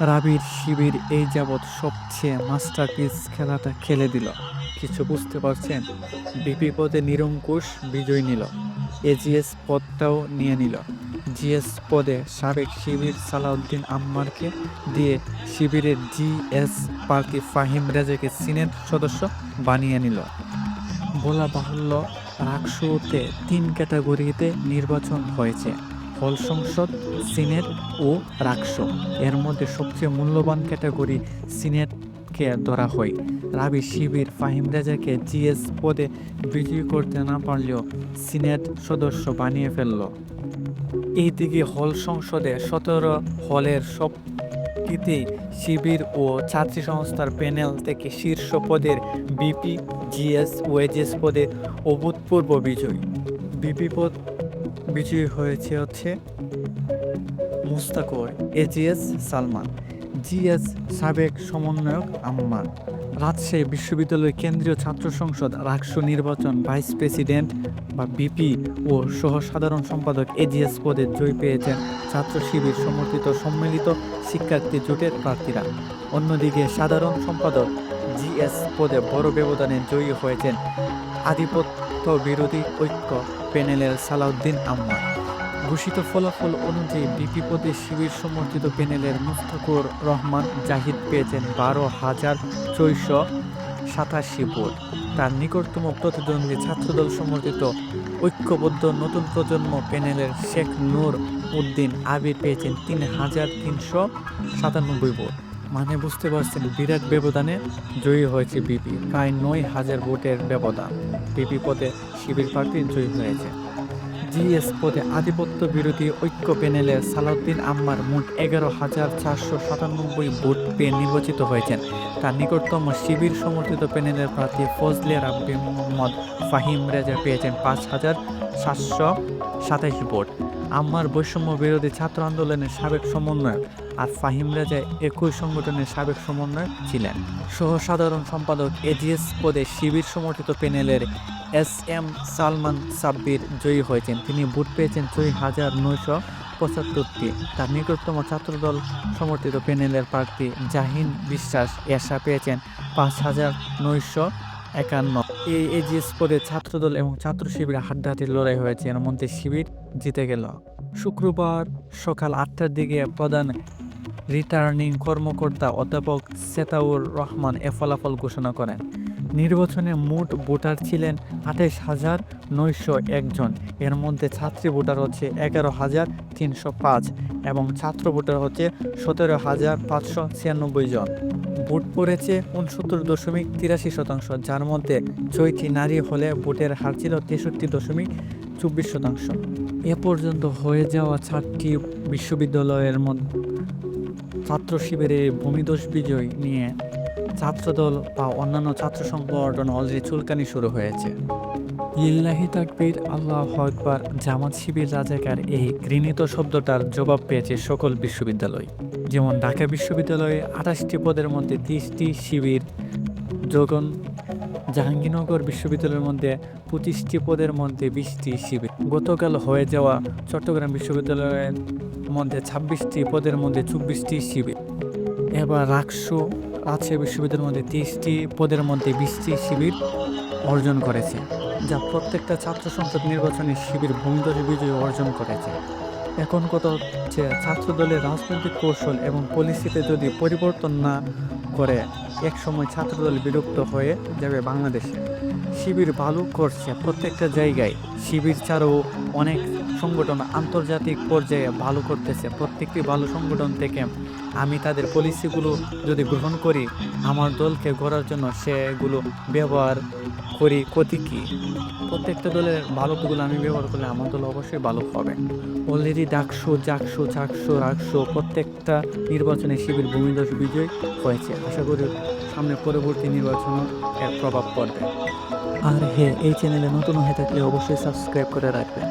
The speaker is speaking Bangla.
রাবির শিবির এই যাবৎ সবচেয়ে মাস্টারপিস খেলাটা খেলে দিল। কিছু বুঝতে পারছেন? বিপি পদে নিরঙ্কুশ বিজয় নিল। এজিএস পদটাও নিয়ে নিল। জিএস পদে সাবেক শিবির সালাউদ্দিন আম্মারকে দিয়ে শিবিরের জিএস প্রার্থী ফাহিম রেজাকে সিনেট সদস্য বানিয়ে নিল। বলা বাহুল্য রাকসুতে তিন ক্যাটাগরিতে নির্বাচন হয়েছে। হল সংসদ, সিনেট ও রাকসো। এর মধ্যে সবচেয়ে মূল্যবান ক্যাটাগরি সিনেটকে ধরা হয়। রাবি শিবির ফাহিম রেজাকে জিএস পদে বিজয়ী করতে না পারলেও সিনেট সদস্য বানিয়ে ফেলল। এইদিকে হল সংসদে সতেরো হলের সব কিতেই শিবির ও ছাত্রী সংস্থার প্যানেল থেকে শীর্ষ পদের বিপি, জিএস ওয়েজেস পদে অভূতপূর্ব বিজয়। বিপি পদ বিজয়ী হয়েছে হচ্ছে মুস্তাকর এজিএস সালমান, জিএস সাবেক সমন্বয়ক আম্মার রাজশাহী বিশ্ববিদ্যালয় কেন্দ্রীয় ছাত্র সংসদ রাকসু নির্বাচন ভাইস প্রেসিডেন্ট বা বিপি ও সহ সাধারণ সম্পাদক এজিএস পদে জয় পেয়েছেন ছাত্র শিবির সমর্থিত সম্মিলিত শিক্ষার্থী জোটের প্রার্থীরা। অন্যদিকে সাধারণ সম্পাদক জিএস পদে বড় ব্যবধানে জয়ী হয়েছেন আধিপত্য বিরোধী ঐক্য প্যানেলের সালাউদ্দিন আম্মার। ঘোষিত ফলাফল অনুযায়ী বিপি পদে শিবির সমর্থিত প্যানেলের মুস্তাকুর রহমান জাহিদ পেয়েছেন বারো হাজার ছয়শো সাতাশি ভোট। তার নিকটতম প্রতিদ্বন্দ্বী ছাত্রদল সমর্থিত ঐক্যবদ্ধ নতুন প্রজন্ম প্যানেলের শেখ নূর উদ্দিন আবির পেয়েছেন তিন হাজার তিনশো সাতানব্বই ভোট। মানে বুঝতে পারছেন, বিরাট ব্যবধানে জয়ী হয়েছে বিপি। প্রায় নয় হাজার ভোটের ব্যবধান। বিপি পদে শিবির প্রার্থী জয়ী হয়েছে। জিএস পদে আধিপত্য বিরোধী ঐক্য প্যানেলের সালাউদ্দিন আম্মার মোট এগারো হাজার চারশো সাতানব্বই ভোট পেয়ে নির্বাচিত হয়েছেন। তার নিকটতম শিবির সমর্থিত প্যানেলের প্রার্থী ফজলে রাব্বি মোহাম্মদ ফাহিম রেজা পেয়েছেন পাঁচ হাজার সাতশো সাতাইশ ভোট। আম্মার বৈষম্য বিরোধী ছাত্র আন্দোলনের সাবেক সমন্বয়ক আর ফাহিম রেজা একই সংগঠনের সাবেক সমন্বয়ক ছিলেন। সহ সাধারণ সম্পাদক এজিএস পদে শিবির সমর্থিত প্যানেলের এস এম সালমান সাব্বির জয়ী হয়েছেন। তিনি ভোট পেয়েছেন ছয় হাজার নয়শো পঁচাত্তরটি। তার নিকটতম ছাত্রদল সমর্থিত প্যানেলের প্রার্থী জাহিন বিশ্বাস এশা পেয়েছেন পাঁচ হাজার নয়শো একান্ন। এই এজিএস পদে ছাত্রদল এবং ছাত্র শিবির হাড্ডাহাড্ডি লড়াই হয়েছে। এর মধ্যে শিবির জিতে গেল। শুক্রবার সকাল আটটার দিকে প্রধান রিটার্নিং কর্মকর্তা অধ্যাপক সেতাউর রহমান এ ফলাফল ঘোষণা করেন। নির্বাচনে মোট ভোটার ছিলেন আঠাইশ হাজার নয়শো একজন এর মধ্যে ছাত্রী ভোটার হচ্ছে এগারো হাজার তিনশো পাঁচ এবং ছাত্র ভোটার হচ্ছে সতেরো হাজার পাঁচশো ছিয়ানব্বই জন। ভোট পড়েছে উনসত্তর দশমিক তিরাশি শতাংশ, যার মধ্যে ছয়টি নারী হলে ভোটের হার ছিল তেষট্টি দশমিক চব্বিশ শতাংশ। এ পর্যন্ত হয়ে যাওয়া চারটি বিশ্ববিদ্যালয়ের মধ্যে ছাত্র শিবিরে ভূমিদোষ বিজয় নিয়ে ছাত্রদল বা অন্যান্য ছাত্র সংগঠন অলরেডি চুলকানি শুরু হয়েছে। ইল্লাহি তাকবীর, আল্লাহ আকবার, জামাত শিবির রাজাকার এই ঘৃণিত শব্দটার জবাব পেয়েছে সকল বিশ্ববিদ্যালয়। যেমন ঢাকা বিশ্ববিদ্যালয়ে আঠাশটি পদের মধ্যে তিরিশটি শিবির যোগন জাহাঙ্গীরনগর বিশ্ববিদ্যালয়ের মধ্যে পঁচিশটি পদের মধ্যে বিশটি শিবির। গতকাল হয়ে যাওয়া চট্টগ্রাম বিশ্ববিদ্যালয়ের মধ্যে ছাব্বিশটি পদের মধ্যে চব্বিশটি শিবির। এবার রাকসু রাজশাহী বিশ্ববিদ্যালয়ের মধ্যে তিরিশটি, পদের মধ্যে বিশটি শিবির অর্জন করেছে, যা প্রত্যেকটা ছাত্র সংসদ নির্বাচনে শিবির ভূমিদল বিজয় অর্জন করেছে। এখন কথা হচ্ছে ছাত্র দলের রাজনৈতিক কৌশল এবং পলিসিতে যদি পরিবর্তন না করে একসময় ছাত্রদল বিলুপ্ত হয়ে যাবে বাংলাদেশে। শিবির ভালো করছে প্রত্যেকটা জায়গায়। শিবির ছাড়াও অনেক সংগঠন আন্তর্জাতিক পর্যায়ে ভালো করতেছে। প্রত্যেকটি ভালো সংগঠন থেকে আমি তাদের পলিসিগুলো যদি গ্রহণ করি, আমার দলকে গড়ার জন্য সেগুলো ব্যবহার করি, ক্ষতি কী? প্রত্যেকটা দলের ভালোগুলো আমি ব্যবহার করলে আমার দল অবশ্যই ভালো হবে। অলরেডি ডাকশো জাকশো চাকশো রাকশো প্রত্যেকটা নির্বাচনে শিবির ভূমিদশ বিজয় হয়েছে। আশা করি সামনে পরবর্তী নির্বাচনও এর প্রভাব পড়বে। আর হ্যাঁ এই চ্যানেলে নতুন হয়ে থাকলে অবশ্যই সাবস্ক্রাইব করে রাখবেন।